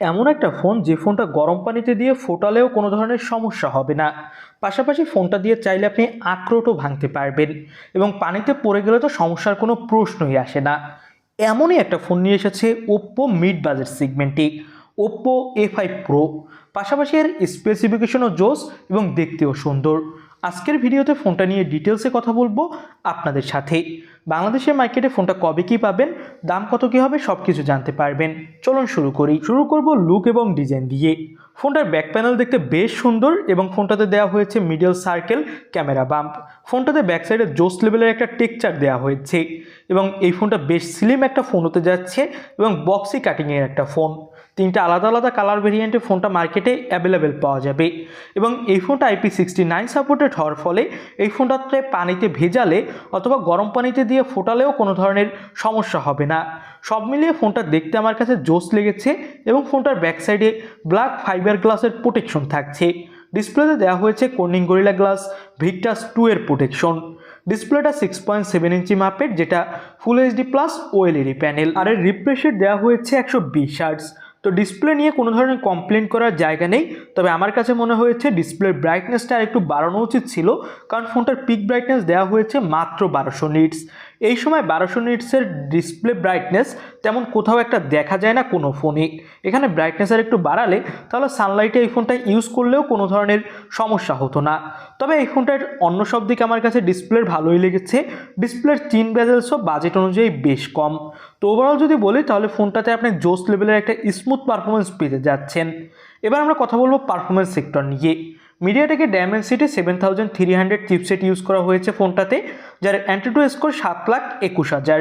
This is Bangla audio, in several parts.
এমন একটা ফোন যে ফোনটা গরম পানিতে দিয়ে ফোটালেও কোনো ধরনের সমস্যা হবে না। পাশাপাশি ফোনটা দিয়ে চাইলে আপনি আখরোটও ভাঙতে পারবেন এবং পানিতে পড়ে গেলে তো সমস্যার কোনো প্রশ্নই আসে না। এমনই একটা ফোন নিয়ে এসেছে ওপ্পো মিড বাজেট সেগমেন্টে ওপ্পো এ ফাইভ প্রো পাশাপাশি এর স্পেসিফিকেশনও জোস এবং দেখতেও সুন্দর। আজকের ভিডিওতে ফোনটা নিয়ে ডিটেলসে কথা বলব আপনাদের সাথে। বাংলাদেশের মার্কেটে ফোনটা কবে কি পাবেন, দাম কত কী হবে সব কিছু জানতে পারবেন। চলুন শুরু করি। শুরু করব লুক এবং ডিজাইন দিয়ে। ফোনটার ব্যাক প্যানেল দেখতে বেশ সুন্দর এবং ফোনটাতে দেওয়া হয়েছে মিডল সার্কেল ক্যামেরা বাম্প ফোনটাতে ব্যাক সাইডে জোস লেভেলের একটা টেকচার দেওয়া হয়েছে এবং এই ফোনটা বেশ স্লিম একটা ফোন হতে যাচ্ছে এবং বক্সি কাটিংয়ের একটা ফোন তিনটা আলাদা আলাদা কালার ভেরিয়েন্টে ফোনটা মার্কেটে অ্যাভেলেবেল পাওয়া যাবে। এবং এই ফোনটা আইপি সিক্সটি নাইন সাপোর্টেড হওয়ার ফলে এই ফোনটাতে পানিতে ভেজালে অথবা গরম পানিতে দিয়ে ফোটালেও কোনো ধরনের সমস্যা হবে না। সব মিলিয়ে ফোনটা দেখতে আমার কাছে জোস লেগেছে এবং ফোনটার ব্যাক সাইডে ব্ল্যাক ফাইবার গ্লাসের প্রোটেকশন থাকছে। ডিসপ্লেতে দেওয়া হয়েছে Corning Gorilla glass Victus two এর প্রোটেকশন ডিসপ্লেটা সিক্স পয়েন্ট সেভেন ইঞ্চি মাপের, যেটা full HD plus OLED panel আর এর রিফ্রেশ রেট দেওয়া হয়েছে একশো বিশ হার্টস তো ডিসপ্লে নিয়ে কোনো ধরনের কমপ্লেন করার জায়গা নেই, তবে আমার কাছে মনে হয়েছে ডিসপ্লের ব্রাইটনেসটা একটু বাড়ানো উচিত ছিল, কারণ ফোনটার পিক ব্রাইটনেস দেওয়া হয়েছে মাত্র বারোশো নিটস এই সময় বারোশো নিটসের ডিসপ্লে ব্রাইটনেস তেমন কোথাও একটা দেখা যায় না কোনো ফোনে এখানে ব্রাইটনেস আর একটু বাড়ালে তাহলে সানলাইটে এই ফোনটা ইউজ করলেও কোনো ধরনের সমস্যা হতো না। তবে এই ফোনটার অন্য সব দিকে আমার কাছে ডিসপ্লের ভালোই লেগেছে। ডিসপ্লের চিন ব্যাজেলসও বাজেট অনুযায়ী বেশ কম। তো ওভারঅল যদি বলি তাহলে ফোনটাতে আপনি জোস লেভেলের একটা স্মুথ পারফরমেন্স পেতে যাচ্ছেন। এবার আমরা কথা বলব পারফরমেন্স সেক্টর নিয়ে। মিডিয়াটেকের city seven thousand three hundred chipset use করা হয়েছে ফোনটাতে, যার অ্যান্টিটু স্কোর সাত লাখ একুশ হাজার।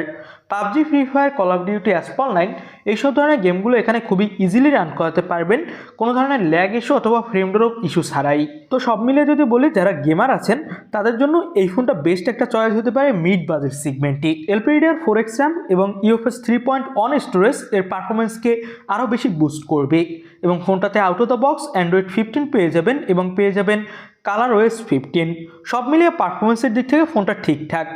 PUBG, free fire call of duty Asphalt nine এইসব ধরনের গেমগুলো এখানে খুবই ইজিলি রান করাতে পারবেন। কোনো ধরনের ল্যাগ ইস্যু অথবা ফ্রেম ড্রপ ইস্যু ছাড়াই। তো সব মিলিয়ে যদি বলি, যারা গেমার আছেন, তাদের জন্য এই ফোনটা বেস্ট একটা চয়েস হতে পারে মিড বাজেট সিগমেন্টটি এলপিডিআর ফোর এক্স র্যাম এবং UFS three point one storage এর পারফরমেন্সকে আরও বেশি বুস্ট করবে। এবং ফোনটাতে out of the box Android fifteen পেয়ে যাবেন এবং পেয়ে যাবেন কালার ওয়েস ফিফটিন সব মিলিয়ে পারফরমেন্সের দিক থেকে ফোনটা ঠিকঠাক।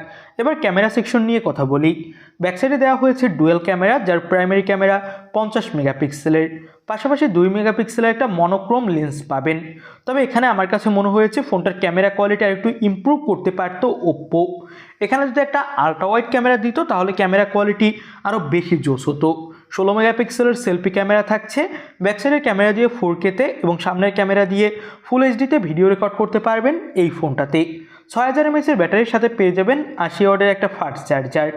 এবার ক্যামেরা সেকশন নিয়ে কথা বলি। ব্যাকসাইডে দেওয়া হয়েছে ডুয়েল ক্যামেরা যার প্রাইমারি ক্যামেরা পঞ্চাশ মেগাপিক্সেলের পাশাপাশি দুই মেগাপিক্সেলের একটা মনোক্রোম লেন্স পাবেন। তবে এখানে আমার কাছে মনে হয়েছে ফোনটার ক্যামেরা কোয়ালিটি আর একটু ইম্প্রুভ করতে পারতো ওপ্পো এখানে যদি একটা আলট্রা ওয়াইড ক্যামেরা দিত, তাহলে ক্যামেরা কোয়ালিটি আরও বেশি জোস হতো। ষোলো মেগাপিক্সেলের সেলফি ক্যামেরা থাকছে। ব্যাকসাইডের ক্যামেরা দিয়ে ফোর কেতে এবং সামনের ক্যামেরা দিয়ে ফুল এইচডিতে ভিডিও রেকর্ড করতে পারবেন এই ফোনটাতে। ছয় হাজার এমএসের ব্যাটারির সাথে পেয়ে যাবেন আশি ওয়ার্ডের একটা ফাস্ট চার্জার।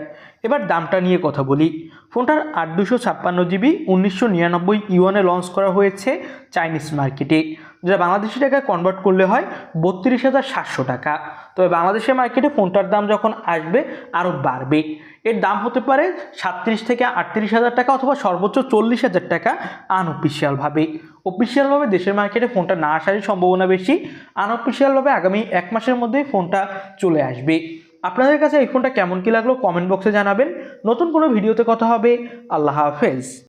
এবার দামটা নিয়ে কথা বলি। ফোনটার আট দুশো ছাপ্পান্ন জিবি উনিশশো নিরানব্বই ইউয়ানে লঞ্চ করা হয়েছে চাইনিজ মার্কেটে যেটা বাংলাদেশি টাকায় কনভার্ট করলে হয় বত্রিশ হাজার সাতশো টাকা। তবে বাংলাদেশের মার্কেটে ফোনটার দাম যখন আসবে আরও বাড়বে। এর দাম হতে পারে সাতত্রিশ থেকে আটত্রিশ হাজার টাকা অথবা সর্বোচ্চ চল্লিশ হাজার টাকা আনঅফিসিয়ালভাবে অফিসিয়ালভাবে দেশের মার্কেটে ফোনটা না আসারই সম্ভাবনা বেশি। আনঅফিসিয়ালভাবে আগামী এক মাসের মধ্যেই ফোনটা চলে আসবে। আপনাদের কাছে এই ফোনটা কেমন কী লাগল কমেন্ট বক্সে জানাবেন। নতুন কোনো ভিডিওতে কথা হবে। আল্লাহ হাফেজ।